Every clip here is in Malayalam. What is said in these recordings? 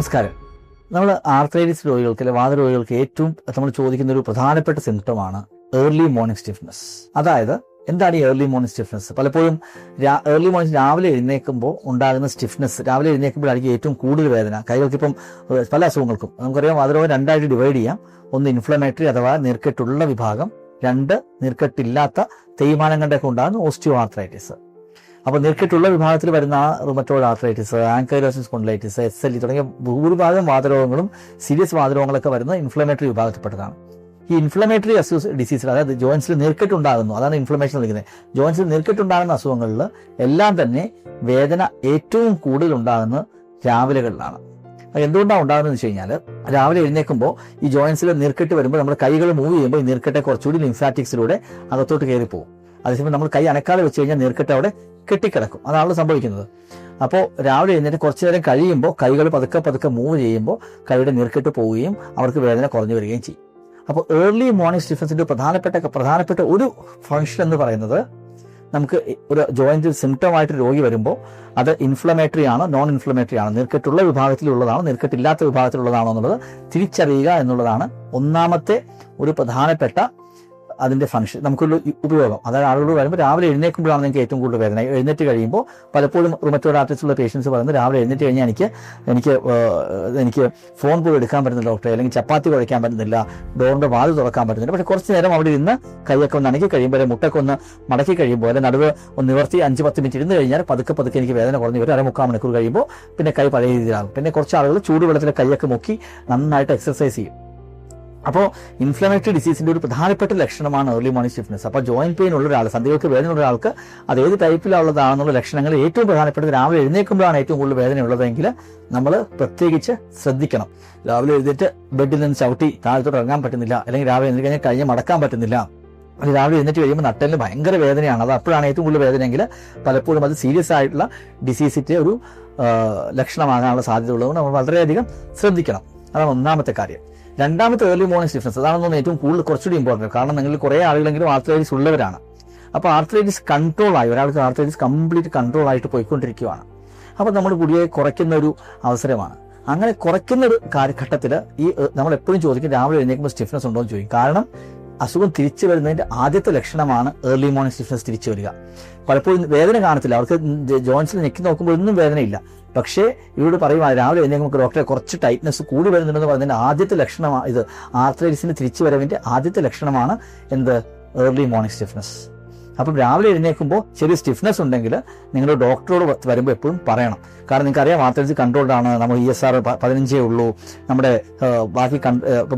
നമസ്കാരം. നമ്മൾ ആർത്രൈറ്റിസ് രോഗികൾക്ക് അല്ലെങ്കിൽ വാതരോഗികൾക്ക് ഏറ്റവും നമ്മൾ ചോദിക്കുന്ന ഒരു പ്രധാനപ്പെട്ട സിംറ്റമാണ് ഏർലി മോർണിംഗ് സ്റ്റിഫ്നെസ് അതായത് എന്താണ് ഈ ഏർലി മോർണിംഗ് സ്റ്റിഫ്നെസ് പലപ്പോഴും ഏർലി മോർണിംഗ് രാവിലെ എഴുന്നേൽക്കുമ്പോൾ ഉണ്ടാകുന്ന സ്റ്റിഫ്നെസ് രാവിലെ എഴുന്നേൽക്കുമ്പോഴായിരിക്കും ഏറ്റവും കൂടുതൽ വേദന. കൈകൾക്കിപ്പം പല അസുഖങ്ങൾക്കും. നമുക്കറിയാം വാതരോഗം രണ്ടായിട്ട് ഡിവൈഡ് ചെയ്യാം. ഒന്ന് ഇൻഫ്ലമേറ്ററി അഥവാ നീർക്കെട്ടുള്ള വിഭാഗം രണ്ട് നീർക്കെട്ടില്ലാത്ത തേയ്മാനം കൊണ്ടൊക്കെ ഉണ്ടാകുന്ന ഓസ്റ്റിയോ ആർത്രൈറ്റിസ് അപ്പോൾ നീർക്കെട്ടുള്ള വിഭാഗത്തിൽ വരുന്ന rheumatoid arthritis ankylosis spondylitis S L E തുടങ്ങിയ ഭൂരിഭാഗം വാതരോഗങ്ങളും സീരിയസ് വാതരോഗങ്ങളൊക്കെ വരുന്ന ഇൻഫ്ലമേറ്ററി വിഭാഗത്തിൽപ്പെട്ടതാണ്. ഈ ഇൻഫ്ലമേറ്ററി അസ്യൂസ് ഡിസീസിൽ അതായത് ജോയിൻസിൽ നീർക്കെട്ടുണ്ടാകുന്നു അതാണ് ഇൻഫ്ലമേഷൻ നൽകുന്നത് ജോയിൻസിൽ നീർക്കെട്ടുണ്ടാകുന്ന അസുഖങ്ങളിൽ എല്ലാം തന്നെ വേദന ഏറ്റവും കൂടുതൽ ഉണ്ടാകുന്ന രാവിലെകളിലാണ്. എന്തുകൊണ്ടാണ് ഉണ്ടാകുന്നത് വെച്ച് കഴിഞ്ഞാൽ രാവിലെ എഴുന്നേൽക്കുമ്പോൾ ഈ ജോയിൻസിൽ നീർക്കെട്ട് വരുമ്പോൾ നമ്മുടെ കൈകൾ മൂവ് ചെയ്യുമ്പോൾ ഈ നീർക്കെട്ടെ കുറച്ചുകൂടി ലിംഫാറ്റിക്സിലൂടെ അകത്തോട്ട് കയറി പോകും അതേസമയം നമ്മൾ കൈ അനക്കാതെ വെച്ച് കഴിഞ്ഞാൽ നീർക്കെട്ട് അവിടെ കെട്ടിക്കിടക്കും. അതാണല്ലോ സംഭവിക്കുന്നത്. അപ്പോൾ രാവിലെ എഴുന്നേറ്റ് കുറച്ചു നേരം കഴിയുമ്പോൾ കൈകൾ പതുക്കെ പതുക്കെ മൂവ് ചെയ്യുമ്പോൾ കൈയുടെ നീർക്കെട്ട് പോവുകയും അവർക്ക് വേദന കുറഞ്ഞു വരികയും ചെയ്യും. അപ്പോൾ ഏർലി മോർണിംഗ് സ്റ്റിഫൻസിന്റെ പ്രധാനപ്പെട്ട പ്രധാനപ്പെട്ട ഒരു ഫംഗ്ഷൻ എന്ന് പറയുന്നത് നമുക്ക് ഒരു ജോയിന്റ് സിംറ്റം ആയിട്ട് രോഗി വരുമ്പോൾ അത് ഇൻഫ്ലമേറ്ററി ആണ് നോൺ ഇൻഫ്ലമേറ്ററി ആണ് നീർക്കെട്ടുള്ള വിഭാഗത്തിലുള്ളതാണോ നീർക്കെട്ടില്ലാത്ത വിഭാഗത്തിലുള്ളതാണോ എന്നുള്ളത് തിരിച്ചറിയുക എന്നുള്ളതാണ് ഒന്നാമത്തെ ഒരു പ്രധാനപ്പെട്ട അതിന്റെ ഫംഗ്ഷൻ നമുക്കൊരു ഉപയോഗം. അതായത് ആളുകൾ വരുമ്പോൾ രാവിലെ എഴുന്നേൽക്കുമ്പോഴാണ് നിങ്ങൾക്ക് ഏറ്റവും കൂടുതൽ വേദന. എഴുന്നേറ്റ് കഴിയുമ്പോൾ പലപ്പോഴും റുമറ്റോഡ് ആർട്ടിസ്റ്റ് ഉള്ള പേഷ്യൻസ് പറയുന്നത് രാവിലെ എഴുന്നേറ്റ് കഴിഞ്ഞാൽ എനിക്ക് എനിക്ക് എനിക്ക് ഫോൺ പോയി എടുക്കാൻ പറ്റുന്നില്ല ഡോക്ടറെ അല്ലെങ്കിൽ ചപ്പാത്തി കുഴയ്ക്കാൻ പറ്റുന്നില്ല. ഡോറിന്റെ വാതിൽ തുറക്കാൻ പറ്റുന്നില്ല. പക്ഷേ കുറച്ച് നേരം അവിടെ ഇരുന്ന് കൈയൊക്കെ ഒന്ന് അണക്കി കഴിയുമ്പോൾ മുട്ടൊക്കെ ഒന്ന് മടക്കി കഴിയുമ്പോൾ അല്ലെങ്കിൽ നടുവ് ഒന്ന് നിവർത്തി അഞ്ച് പത്ത് മിനിറ്റ് ഇരുന്ന് കഴിഞ്ഞാൽ പതുക്കെ പതുക്കെ എനിക്ക് വേദന കുറഞ്ഞു വരും. അരമുക്കാൽ മണിക്കൂർ കഴിയുമ്പോൾ പിന്നെ കൈ പഴയ രീതിയിലാകും. പിന്നെ കുറച്ച് ആളുകൾ ചൂടുവെള്ളത്തിൽ കൈയൊക്കെ മുക്കി നന്നായിട്ട് എക്സസൈസ് ചെയ്യും. അപ്പോൾ ഇൻഫ്ലമേറ്ററി ഡിസീസിന്റെ ഒരു പ്രധാനപ്പെട്ട ലക്ഷണമാണ് ഏർലി മോർണിംഗ് സ്റ്റിഫ്നെസ് അപ്പോൾ ജോയിന്റ് പെയിൻ ഉള്ള ഒരാൾ സന്ധികൾക്ക് വേദന ഉള്ള ഒരാൾക്ക് അത് ഏത് ടൈപ്പിലുള്ളതാണെന്നുള്ള ലക്ഷണങ്ങൾ ഏറ്റവും പ്രധാനപ്പെട്ടത് രാവിലെ എഴുന്നേൽക്കുമ്പോഴാണ് ഏറ്റവും കൂടുതൽ വേദന ഉള്ളതെങ്കിൽ നമ്മൾ പ്രത്യേകിച്ച് ശ്രദ്ധിക്കണം. രാവിലെ എഴുന്നേറ്റ് ബെഡിൽ നിന്ന് ചവിട്ടി താഴത്തോട്ട് ഇറങ്ങാൻ പറ്റുന്നില്ല അല്ലെങ്കിൽ രാവിലെ എഴുന്നേറ്റ് കഴിഞ്ഞാൽ കഴിഞ്ഞ് മടക്കാൻ പറ്റുന്നില്ല. രാവിലെ എഴുന്നേറ്റ് കഴിയുമ്പോൾ നട്ടലിന് ഭയങ്കര വേദനയാണ്. അത് അപ്പോഴാണ് ഏറ്റവും കൂടുതൽ വേദനയെങ്കിൽ പലപ്പോഴും അത് സീരിയസ് ആയിട്ടുള്ള ഡിസീസിന്റെ ഒരു ലക്ഷണമാകാനുള്ള സാധ്യത ഉള്ളതുകൊണ്ട് നമ്മൾ വളരെയധികം ശ്രദ്ധിക്കണം. അതാണ് ഒന്നാമത്തെ കാര്യം. രണ്ടാമത്തെ ഏർലി മോർണിംഗ് സ്റ്റിഫ്നസ് അതാണ് തോന്നുന്നത് ഏറ്റവും കൂടുതൽ കുറച്ചുകൂടി ഇമ്പോർട്ടന്റ് കാരണം നിങ്ങൾ കുറേ ആളുകളെങ്കിലും ആർത്രൈറ്റിസ് ഉള്ളവരാണ്. അപ്പോൾ ആർത്രൈറ്റിസ് കൺട്രോൾ ആയി. ഒരാൾക്ക് ആർത്രൈറ്റിസ് കംപ്ലീറ്റ് കൺട്രോൾ ആയിട്ട് പോയിക്കൊണ്ടിരിക്കുകയാണ് അപ്പോൾ നമ്മൾ ഗുളികയെ കുറയ്ക്കുന്ന ഒരു അവസരമാണ്. അങ്ങനെ കുറയ്ക്കുന്ന ഒരു കാലഘട്ടത്തിൽ ഈ നമ്മൾ എപ്പോഴും ചോദിക്കും രാവിലെ എഴുന്നേൽക്കുമ്പോൾ സ്റ്റിഫ്നസ് ഉണ്ടോ എന്ന് ചോദിക്കും. കാരണം അസുഖം തിരിച്ചു വരുന്നതിന്റെ ആദ്യത്തെ ലക്ഷണമാണ് ഏർലി മോർണിംഗ് സ്റ്റിഫ്നസ് തിരിച്ചു വരിക. പലപ്പോഴും വേദന കാണത്തില്ല. അവർക്ക് ജോയിൻസിൽ ഞെക്കി നോക്കുമ്പോൾ ഒന്നും വേദനയില്ല. പക്ഷേ ഇവരോട് പറയും രാവിലെ എഴുന്നേൽക്കുമ്പോൾ നമുക്ക് ഡോക്ടറെ കുറച്ച് ടൈറ്റ്നസ് കൂടി വരുന്നുണ്ടെന്ന് പറയുന്നതിന്റെ ആദ്യത്തെ ലക്ഷണമാണ് ഇത്. ആർത്രൈറ്റിസിന്റെ തിരിച്ചു വരവിന്റെ ആദ്യത്തെ ലക്ഷണമാണ് എന്ത്? ഏർലി മോർണിംഗ് സ്റ്റിഫ്നസ് അപ്പം രാവിലെ എഴുന്നേൽക്കുമ്പോൾ ചെറിയ സ്റ്റിഫ്നെസ് ഉണ്ടെങ്കിൽ നിങ്ങൾ ഡോക്ടറോട് വരുമ്പോൾ എപ്പോഴും പറയണം. കാരണം നിങ്ങൾക്ക് അറിയാം ആർത്രൈറ്റിസ് കൺട്രോൾഡ് ആണ് നമ്മൾ ഇ എസ് ആർ പതിനഞ്ചേ ഉള്ളൂ. നമ്മുടെ ബാക്കി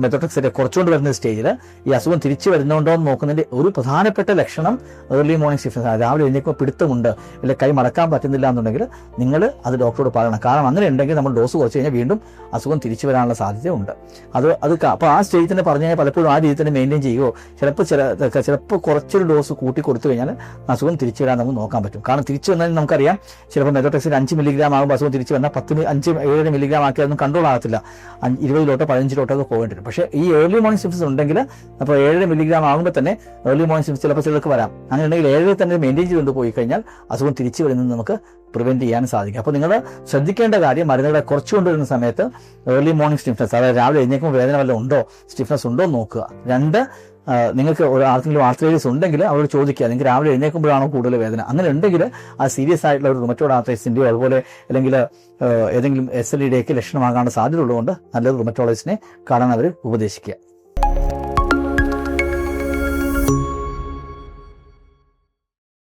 മെത്തോട്രിക്സിന്റെ കുറച്ചുകൊണ്ട് വരുന്ന സ്റ്റേജിൽ ഈ അസുഖം തിരിച്ചു വരുന്നുണ്ടോ എന്ന് നോക്കുന്നതിന്റെ ഒരു പ്രധാനപ്പെട്ട ലക്ഷണം ഏർലി മോർണിംഗ് സ്റ്റിഫ്നസ് രാവിലെ എഴുന്നേക്കുമ്പോൾ പിടുത്തമുണ്ട്. അല്ലെങ്കിൽ കൈ മടക്കാൻ പറ്റുന്നില്ല എന്നുണ്ടെങ്കിൽ നിങ്ങൾ അത് ഡോക്ടറോട് പറയണം. കാരണം അങ്ങനെ ഉണ്ടെങ്കിൽ നമ്മൾ ഡോസ് കുറച്ച് കഴിഞ്ഞാൽ വീണ്ടും അസുഖം തിരിച്ചു വരാനുള്ള സാധ്യതയുണ്ട്. അത് അത് അപ്പോൾ ആ സ്റ്റേജിൽ തന്നെ പറഞ്ഞു കഴിഞ്ഞാൽ പലപ്പോഴും ആ രീതിയിൽ തന്നെ മെയിന്റെയിൻ ചെയ്യുമോ ചിലപ്പോൾ ചില ചിലപ്പോൾ കുറച്ചൊരു ഡോസ് കൂട്ടി കൊടുത്തു കഴിഞ്ഞാൽ അസുഖം തിരിച്ചു വരാൻ നമുക്ക് നോക്കാൻ പറ്റും. കാരണം തിരിച്ചു വന്നാൽ നമുക്കറിയാം ചിലപ്പോൾ മെത്തോട്രെക്സിൽ അഞ്ച് മില്ലിഗ്രാം ആകുമ്പോൾ അസുഖം തിരിച്ചു വന്നാൽ പത്ത് മി- അഞ്ച് ഏഴ് മില്ലിഗ്രാം ആക്കി അതൊന്നും കൺട്രോൾ ആകത്തില്ല ഇരുപതിലോട്ടോ പതിനഞ്ചിലോട്ടോ അത് പോകേണ്ടി വരും. പക്ഷേ ഈ ഏർലി മോർണിംഗ് സിംപ്റ്റംസ് ഉണ്ടെങ്കിൽ അപ്പോൾ ഏഴര മില്ലിഗ്രാം ആകുമ്പോൾ തന്നെ ഏർലി മോർണിംഗ് സിംസ് ചിലപ്പോൾ ചിലർക്ക് വരാം. അങ്ങനെ ഉണ്ടെങ്കിൽ ഏഴര തന്നെ മെയിന്റെയിൻ ചെയ്തുകൊണ്ട് പോയി കഴിഞ്ഞാൽ അസുഖം തിരിച്ചു വരുന്നത് നമുക്ക് പ്രിവെന്റ് ചെയ്യാൻ സാധിക്കും. അപ്പോൾ നിങ്ങൾ ശ്രദ്ധിക്കേണ്ട കാര്യം മരുന്നുകളെ കുറച്ചു കൊണ്ടുവരുന്ന സമയത്ത് ഏർലി മോർണിംഗ് സ്റ്റിഫ്നസ് അതായത് രാവിലെ എഴുന്നേൽക്കുമ്പോൾ വേദന വല്ലതും ഉണ്ടോ? സ്റ്റിഫ്നസ് ഉണ്ടോ നോക്കുക. രണ്ട് നിങ്ങൾക്ക് ആർക്കെങ്കിലും ആർത്രൈറ്റിസ് ഉണ്ടെങ്കിൽ അവരോട് ചോദിക്കുക. നിങ്ങൾക്ക് രാവിലെ എഴുന്നേൽക്കുമ്പോഴാണോ കൂടുതൽ വേദന? അങ്ങനെ ഉണ്ടെങ്കിൽ ആ സീരിയസ് ആയിട്ടുള്ള ഒരു റുമറ്റോഡ് ആർത്രൈസിന്റെയോ അതുപോലെ അല്ലെങ്കിൽ ഏതെങ്കിലും എസ് എൽ ഇയുടെയൊക്കെ ലക്ഷണമാകാനുള്ള സാധ്യത ഉള്ളതുകൊണ്ട് നല്ലൊരു റുമറ്റോളജിസ്റ്റിനെ കാണാൻ അവർ ഉപദേശിക്കുക.